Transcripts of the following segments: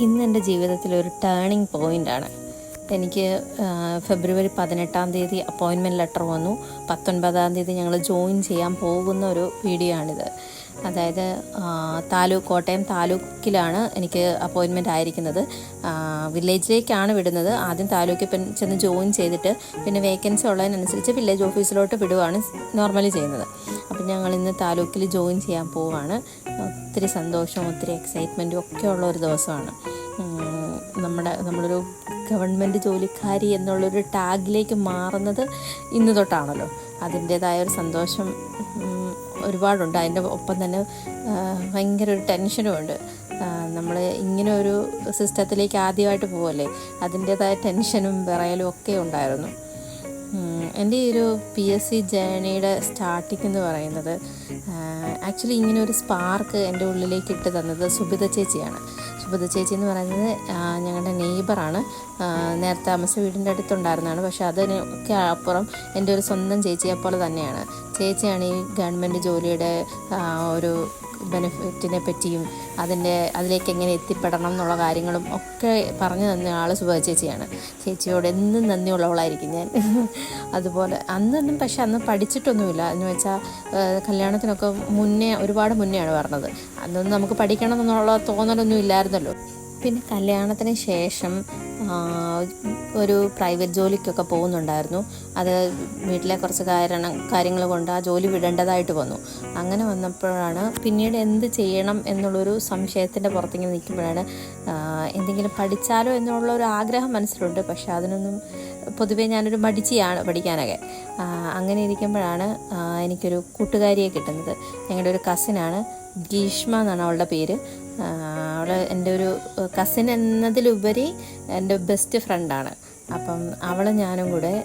ഇന്ന് എന്റെ ജീവിതത്തിൽ ഒരു ടേണിംഗ് പോയിന്റാണ് എനിക്ക് ഫെബ്രുവരി പതിനെട്ടാം തീയതി അപ്പോയിൻമെന്റ് ലെറ്റർ വന്നു. പത്തൊൻപതാം തീയതി ഞങ്ങൾ ജോയിൻ ചെയ്യാൻ പോകുന്ന ഒരു വീഡിയോ അതായത് താലൂക്ക് കോട്ടയം താലൂക്കിലാണ് എനിക്ക് അപ്പോയിൻമെന്റ് ആയിരിക്കുന്നത്. വില്ലേജിലേക്കാണ് വിടുന്നത്. ആദ്യം താലൂക്കിൽ ചെന്ന് ജോയിൻ ചെയ്തിട്ട് പിന്നെ വേക്കൻസി ഉള്ളതിനനുസരിച്ച് വില്ലേജ് ഓഫീസിലോട്ട് വിടുവാണ് നോർമലി ചെയ്യുന്നത്. അപ്പം ഞങ്ങൾ ഇന്ന് താലൂക്കിൽ ജോയിൻ ചെയ്യാൻ പോവുകയാണ് ഒത്തിരി സന്തോഷവും ഒത്തിരി എക്സൈറ്റ്മെന്റും ഒക്കെ ഉള്ള ഒരു ദിവസമാണ്. നമ്മുടെ നമ്മളൊരു ഗവൺമെന്റ് ജോലിക്കാരി എന്നുള്ളൊരു ടാഗിലേക്ക് മാറുന്നത് ഇന്ന് തൊട്ടാണല്ലോ. അതിന്റേതായ ഒരു സന്തോഷം ഒരുപാടുണ്ട്. അതിന്റെ ഒപ്പം തന്നെ ഭയങ്കര ഒരു ടെൻഷനും ഉണ്ട്. നമ്മൾ ഇങ്ങനെ ഒരു സിസ്റ്റത്തിലേക്ക് ആദ്യമായിട്ട് പോവല്ലേ? അതിന്റേതായ ടെൻഷനും വിറയലും ഒക്കെ ഉണ്ടായിരുന്നു. എന്റെ ഈ ഒരു പി എസ് സി ജേണിയുടെ സ്റ്റാർട്ടിംഗ് എന്ന് പറയുന്നത് ആക്ച്വലി ഇങ്ങനെ ഒരു സ്പാർക്ക് എന്റെ ഉള്ളിലേക്ക് ഇട്ട് തന്നത് സുബിത ചേച്ചിയാണ്. സുബിത ചേച്ചി എന്ന് പറയുന്നത് ഞങ്ങളുടെ നെയ്ബറാണ്. നേരത്തെ താമസ വീടിന്റെ അടുത്തുണ്ടായിരുന്നതാണ്. പക്ഷേ അതിനൊക്കെ അപ്പുറം എന്റെ ഒരു സ്വന്തം ചേച്ചിയെ പോലെ തന്നെയാണ്. ചേച്ചിയാണ് ഈ ഗവൺമെന്റ് ജോലിയുടെ ഒരു ബെനിഫിറ്റിനെ പറ്റിയും അതിന്റെ അതിലേക്ക് എങ്ങനെ എത്തിപ്പെടണം എന്നുള്ള കാര്യങ്ങളും ഒക്കെ പറഞ്ഞു തന്ന ആൾ സുഭ ചേച്ചിയാണ്. ചേച്ചിയോട് എന്നും നന്ദിയുള്ളവളായിരിക്കും ഞാൻ. അതുപോലെ അന്നൊന്നും പക്ഷെ അന്ന് പഠിച്ചിട്ടൊന്നുമില്ല. എന്ന് വെച്ചാൽ കല്യാണത്തിനൊക്കെ മുന്നേ ഒരുപാട് മുന്നെയാണ് പറഞ്ഞത്. അന്നൊന്നും നമുക്ക് പഠിക്കണം എന്നുള്ള തോന്നലൊന്നും ഇല്ലായിരുന്നല്ലോ. പിന്നെ കല്യാണത്തിന് ശേഷം ഒരു പ്രൈവറ്റ് ജോലിക്കൊക്കെ പോകുന്നുണ്ടായിരുന്നു. അത് വീട്ടിലെ കുറച്ച് കാരണം കാര്യങ്ങൾ കൊണ്ട് ആ ജോലി വിടേണ്ടതായിട്ട് വന്നു. അങ്ങനെ വന്നപ്പോഴാണ് പിന്നീട് എന്ത് ചെയ്യണം എന്നുള്ളൊരു സംശയത്തിന്റെ പുറത്തിങ്ങനെ നിൽക്കുമ്പോഴാണ് എന്തെങ്കിലും പഠിച്ചാലോ എന്നുള്ള ഒരു ആഗ്രഹം മനസ്സിലുണ്ട്. പക്ഷെ അതിനൊന്നും പൊതുവേ ഞാനൊരു മടിച്ചിയാണ് പഠിക്കാനൊക്കെ. അങ്ങനെ ഇരിക്കുമ്പോഴാണ് എനിക്കൊരു കൂട്ടുകാരിയെ കിട്ടുന്നത്. ഞങ്ങളുടെ ഒരു കസിനാണ് ഗീഷ്മ എന്നാണ് അവളുടെ പേര്. അവൾ എന്റെ ഒരു കസിൻ എന്നതിലുപരി എന്റെ ബെസ്റ്റ് ഫ്രണ്ടാണ് അപ്പം അവൾ ഞാനും കൂടെ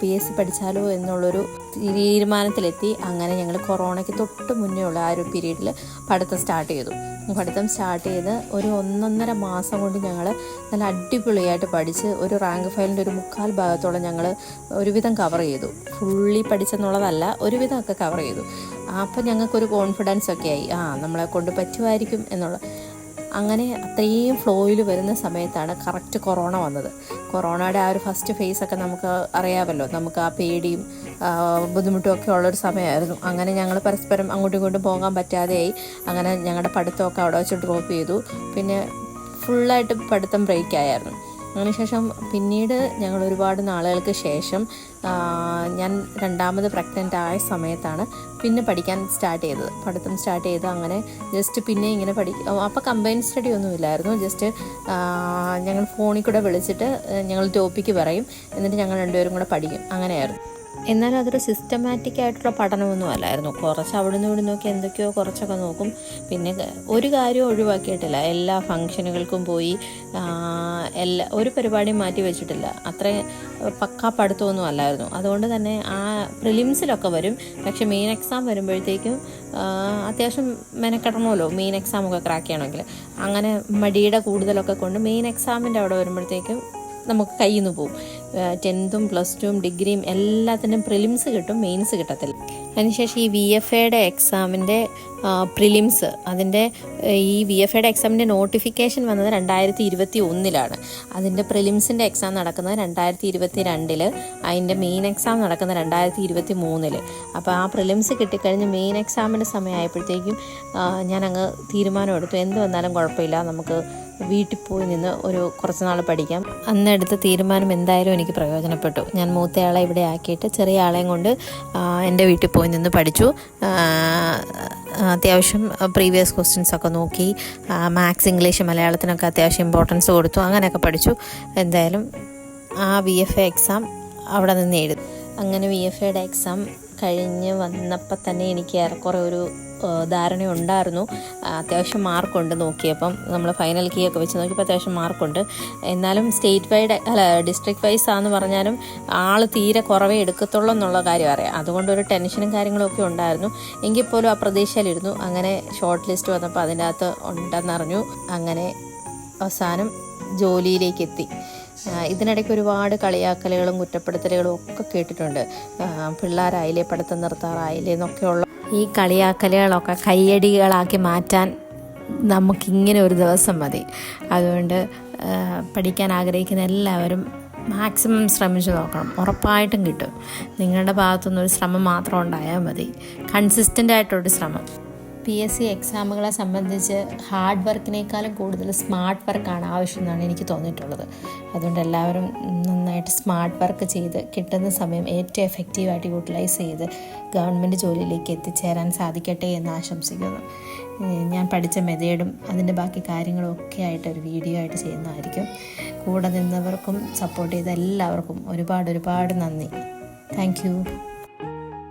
പി എസ് സി പഠിച്ചാലോ എന്നുള്ളൊരു തീരുമാനത്തിലെത്തി. അങ്ങനെ ഞങ്ങൾ കൊറോണയ്ക്ക് തൊട്ട് മുന്നേ ഉള്ള ആ ഒരു പീരീഡിൽ പഠിത്തം സ്റ്റാർട്ട് ചെയ്തു. പഠിത്തം സ്റ്റാർട്ട് ചെയ്ത് ഒരു ഒന്നൊന്നര മാസം കൊണ്ട് ഞങ്ങൾ നല്ല അടിപൊളിയായിട്ട് പഠിച്ച് ഒരു റാങ്ക് ഫയലിന്റെ ഒരു മുക്കാൽ ഭാഗത്തോളം ഞങ്ങൾ ഒരുവിധം കവർ ചെയ്തു. ഫുള്ളി പഠിച്ചെന്നുള്ളതല്ല ഒരുവിധമൊക്കെ കവർ ചെയ്തു. അപ്പം ഞങ്ങൾക്കൊരു കോൺഫിഡൻസ് ഒക്കെ ആയി. ആ നമ്മളെ കൊണ്ട് പറ്റുമായിരിക്കും എന്നുള്ള. അങ്ങനെ അത്രയും ഫ്ലോയിൽ വരുന്ന സമയത്താണ് കറക്റ്റ് കൊറോണ വന്നത്. കൊറോണയുടെ ആ ഒരു ഫസ്റ്റ് ഫേസ് ഒക്കെ നമുക്ക് അറിയാമല്ലോ. നമുക്ക് ആ പേടിയും ബുദ്ധിമുട്ടും ഒക്കെ ഉള്ളൊരു സമയമായിരുന്നു. അങ്ങനെ ഞങ്ങൾ പരസ്പരം അങ്ങോട്ടും ഇങ്ങോട്ടും പോകാൻ പറ്റാതെയായി. അങ്ങനെ ഞങ്ങളുടെ പഠിത്തമൊക്കെ അവിടെ വെച്ച് ഡ്രോപ്പ് ചെയ്തു. പിന്നെ ഫുള്ളായിട്ട് പഠിത്തം ബ്രേക്ക് ആയിരുന്നു അതിനുശേഷം പിന്നീട് ഞങ്ങൾ ഒരുപാട് നാളുകൾക്ക് ശേഷം ഞാൻ രണ്ടാമത് പ്രഗ്നന്റ് ആയ സമയത്താണ് പിന്നെ പഠിക്കാൻ സ്റ്റാർട്ട് ചെയ്തത്. പഠിത്തം സ്റ്റാർട്ട് ചെയ്ത് അങ്ങനെ ജസ്റ്റ് പിന്നെ ഇങ്ങനെ പഠി അപ്പോൾ കമ്പൈൻ സ്റ്റഡി ഒന്നും ഇല്ലായിരുന്നു. ജസ്റ്റ് ഞങ്ങൾ ഫോണിൽ കൂടെ വിളിച്ചിട്ട് ഞങ്ങൾ ടോപ്പിക്ക് പറയും. എന്നിട്ട് ഞങ്ങൾ രണ്ടുപേരും കൂടെ പഠിക്കും. അങ്ങനെയായിരുന്നു. എന്നാലും അതൊരു സിസ്റ്റമാറ്റിക് ആയിട്ടുള്ള പഠനമൊന്നും അല്ലായിരുന്നു. കുറച്ച് അവിടുന്ന് ഇവിടെ നോക്കി എന്തൊക്കെയോ കുറച്ചൊക്കെ നോക്കും. പിന്നെ ഒരു കാര്യം ഒഴിവാക്കിയിട്ടില്ല. എല്ലാ ഫങ്ഷനുകൾക്കും പോയി എല്ലാ ഒരു പരിപാടിയും മാറ്റി വെച്ചിട്ടില്ല. അത്രയും പക്കാ പഠിത്തമൊന്നും അല്ലായിരുന്നു. അതുകൊണ്ട് തന്നെ ആ പ്രിലിംസിലൊക്കെ വരും. പക്ഷെ മെയിൻ എക്സാം വരുമ്പോഴത്തേക്കും അത്യാവശ്യം മെനക്കെടണമല്ലോ. മെയിൻ എക്സാമൊക്കെ ക്രാക്ക് ചെയ്യണമെങ്കിൽ. അങ്ങനെ മടിയുടെ കൂടുതലൊക്കെ കൊണ്ട് മെയിൻ എക്സാമിന്റെ അവിടെ വരുമ്പോഴത്തേക്കും നമുക്ക് കയ്യിൽ നിന്ന് പോകും ടെൻത്തും പ്ലസ് ടുവും ഡിഗ്രിയും എല്ലാത്തിനും പ്രിലിംസ് കിട്ടും മെയിൻസ് കിട്ടത്തില്ല. അതിനുശേഷം ഈ വി എഫ് എയുടെ എക്സാമിന്റെ പ്രിലിംസ് അതിന്റെ ഈ വി എഫ് എയുടെ എക്സാമിന്റെ നോട്ടിഫിക്കേഷൻ വന്നത് രണ്ടായിരത്തി ഇരുപത്തി ഒന്നിലാണ് അതിന്റെ പ്രിലിംസിന്റെ എക്സാം നടക്കുന്നത് രണ്ടായിരത്തി ഇരുപത്തി രണ്ടിൽ അതിന്റെ മെയിൻ എക്സാം നടക്കുന്നത് രണ്ടായിരത്തി ഇരുപത്തി മൂന്നിൽ അപ്പോൾ ആ പ്രിലിംസ് കിട്ടിക്കഴിഞ്ഞ് മെയിൻ എക്സാമിന്റെ സമയമായപ്പോഴത്തേക്കും ഞാൻ അങ്ങ് തീരുമാനമെടുത്തു എന്ത് വന്നാലും കുഴപ്പമില്ല. നമുക്ക് വീട്ടിൽ പോയി നിന്ന് ഒരു കുറച്ച് നാൾ പഠിക്കാം. അന്നെടുത്ത തീരുമാനം എന്തായാലും എനിക്ക് പ്രയോജനപ്പെട്ടു. ഞാൻ മൂത്തയാളെ ഇവിടെ ആക്കിയിട്ട് ചെറിയ ആളെയും കൊണ്ട് എന്റെ വീട്ടിൽ പോയി നിന്ന് പഠിച്ചു. അത്യാവശ്യം പ്രീവിയസ് ക്വസ്റ്റ്യൻസ് ഒക്കെ നോക്കി മാത്സ് ഇംഗ്ലീഷ് മലയാളത്തിനൊക്കെ അത്യാവശ്യം ഇമ്പോർട്ടൻസ് കൊടുത്തു. അങ്ങനെയൊക്കെ പഠിച്ചു. എന്തായാലും ആ വി എഫ് എ എക്സാം അവിടെ നിന്ന് എഴുതി. അങ്ങനെ വി എഫ് എയുടെ എക്സാം കഴിഞ്ഞ് വന്നപ്പോൾ തന്നെ എനിക്ക് ഏറെക്കുറെ ഒരു ധാരണ ഉണ്ടായിരുന്നു അത്യാവശ്യം മാർക്കുണ്ട് നോക്കിയപ്പം. നമ്മൾ ഫൈനൽ കീ ഒക്കെ വെച്ച് നോക്കിയപ്പോൾ അത്യാവശ്യം മാർക്കുണ്ട്. എന്നാലും സ്റ്റേറ്റ് വൈഡ് അല്ല ഡിസ്ട്രിക്ട് വൈസ് ആണെന്ന് പറഞ്ഞാലും ആൾ തീരെ കുറവേ എടുക്കത്തുള്ളൂ എന്നുള്ള കാര്യം അറിയാം. അതുകൊണ്ട് ഒരു ടെൻഷനും കാര്യങ്ങളും ഒക്കെ ഉണ്ടായിരുന്നു. എങ്കിൽ പോലും ആ പ്രതീക്ഷയിലിരുന്നു. അങ്ങനെ ഷോർട്ട് ലിസ്റ്റ് വന്നപ്പോൾ അതിന്റെ അകത്ത് ഉണ്ടെന്നറിഞ്ഞു. അങ്ങനെ അവസാനം ജോലിയിലേക്ക് എത്തി. ഇതിനിടയ്ക്ക് ഒരുപാട് കളിയാക്കലുകളും കുറ്റപ്പെടുത്തലുകളും ഒക്കെ കേട്ടിട്ടുണ്ട്. പിള്ളേരായില്ലേ പഠിത്തം നിർത്താറായില്ലേ എന്നൊക്കെയുള്ള ഈ കളിയാക്കലുകളൊക്കെ കയ്യടികളാക്കി മാറ്റാൻ നമുക്കിങ്ങനെ ഒരു ദിവസം മതി. അതുകൊണ്ട് പഠിക്കാൻ ആഗ്രഹിക്കുന്ന എല്ലാവരും മാക്സിമം ശ്രമിച്ചു നോക്കണം. ഉറപ്പായിട്ടും കിട്ടും. നിങ്ങളുടെ ഭാഗത്തുനിന്ന് ഒരു ശ്രമം മാത്രം ഉണ്ടായാൽ മതി. കൺസിസ്റ്റന്റ് ആയിട്ടൊരു ശ്രമം. പി എസ് സി എക്സാമുകളെ സംബന്ധിച്ച് ഹാർഡ് വർക്കിനേക്കാളും കൂടുതൽ സ്മാർട്ട് വർക്കാണ് ആവശ്യം എന്നാണ് എനിക്ക് തോന്നിയിട്ടുള്ളത്. അതുകൊണ്ട് എല്ലാവരും നന്നായിട്ട് സ്മാർട്ട് വർക്ക് ചെയ്ത് കിട്ടുന്ന സമയം ഏറ്റവും എഫക്റ്റീവായിട്ട് യൂട്ടിലൈസ് ചെയ്ത് ഗവൺമെന്റ് ജോലിയിലേക്ക് എത്തിച്ചേരാൻ സാധിക്കട്ടെ എന്ന് ആശംസിക്കുന്നു. ഞാൻ പഠിച്ച മെതേഡും അതിന്റെ ബാക്കി കാര്യങ്ങളും ഒക്കെ ആയിട്ട് ഒരു വീഡിയോ ആയിട്ട് ചെയ്യുന്നതായിരിക്കും. കൂടെ നിന്നവർക്കും സപ്പോർട്ട് ചെയ്ത എല്ലാവർക്കും ഒരുപാട് ഒരുപാട് നന്ദി. താങ്ക്